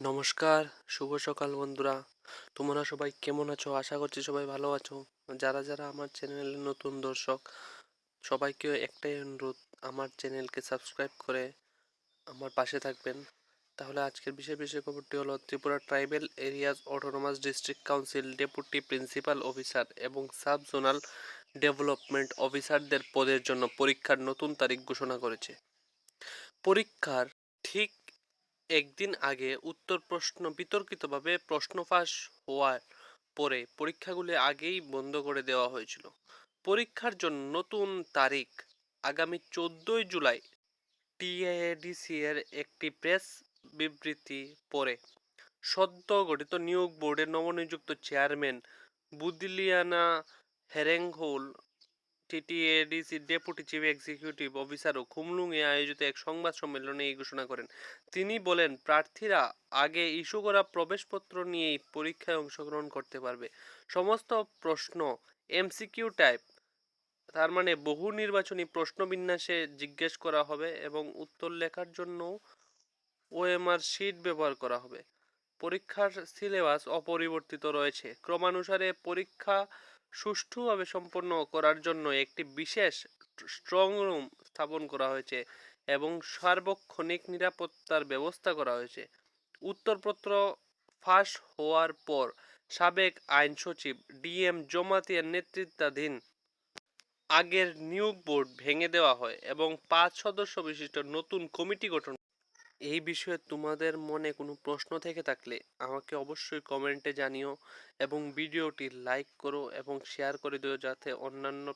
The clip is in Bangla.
নমস্কার, শুভ সকাল বন্ধুরা। তোমরা সবাই কেমন আছো? আশা করছি সবাই ভালো আছো। যারা যারা আমার চ্যানেলে নতুন দর্শক, সবাইকে একটাই অনুরোধ, আমার চ্যানেলকে সাবস্ক্রাইব করে আমার পাশে থাকবেন। তাহলে আজকের বিশেষ বিশেষ খবরটি হলো, Tripura tribal areas autonomous district council deputy principal officer এবং সাব জোনাল ডেভেলপমেন্ট অফিসারদের পদের জন্য পরীক্ষার নতুন তারিখ ঘোষণা করেছে। পরীক্ষার ঠিক একদিন আগে উত্তর প্রশ্ন, বিতর্কিতভাবে প্রশ্ন ফাঁস হওয়ার পরে পরীক্ষাগুলি আগেই বন্ধ করে দেওয়া হয়েছিল। পরীক্ষার জন্য নতুন তারিখ আগামী চোদ্দই জুলাই টিএডিসি এর একটি প্রেস বিবৃতি পরে সদ্য গঠিত নিয়োগ বোর্ডের নবনিযুক্ত চেয়ারম্যান বুদিলিয়ানা হেরেংহোল TTADC deputy chief executive officer ও খুমলুঙে আয়োজিত এক সংবাদ সম্মেলনে এই ঘোষণা করেন। তিনি বলেন, প্রার্থীরা আগে ইস্যু করা প্রবেশপত্র নিয়েই পরীক্ষায় অংশগ্রহণ করতে পারবে। সমস্ত প্রশ্ন এমসিকিউ টাইপ তার মানে বহু নির্বাচনী প্রশ্ন বিন্যাসে জিজ্ঞেস করা হবে এবং উত্তর লেখার জন্য ওএমআর শিট ব্যবহার করা হবে। পরীক্ষার সিলেবাস অপরিবর্তিত রয়েছে। ক্রমানুসারে পরীক্ষা সুষ্ঠুভাবে সম্পন্ন করার জন্য একটি বিশেষ স্ট্রং রুম স্থাপন করা হয়েছে এবং সার্বক্ষণিক নিরাপত্তার ব্যবস্থা করা হয়েছে। উত্তরপত্র ফাঁস হওয়ার পর সাবেক আইন সচিব ডিএম জমাতিয়ার নেতৃত্বাধীন আগের নিয়োগ বোর্ড ভেঙে দেওয়া হয় এবং পাঁচ সদস্য বিশিষ্ট নতুন কমিটি গঠন এই বিষয়ে তোমাদের মনে কোনো প্রশ্ন থেকে থাকলে আমাকে অবশ্যই কমেন্টে জানিও এবং ভিডিওটি লাইক করো এবং শেয়ার করে দিও যাতে অন্যান্য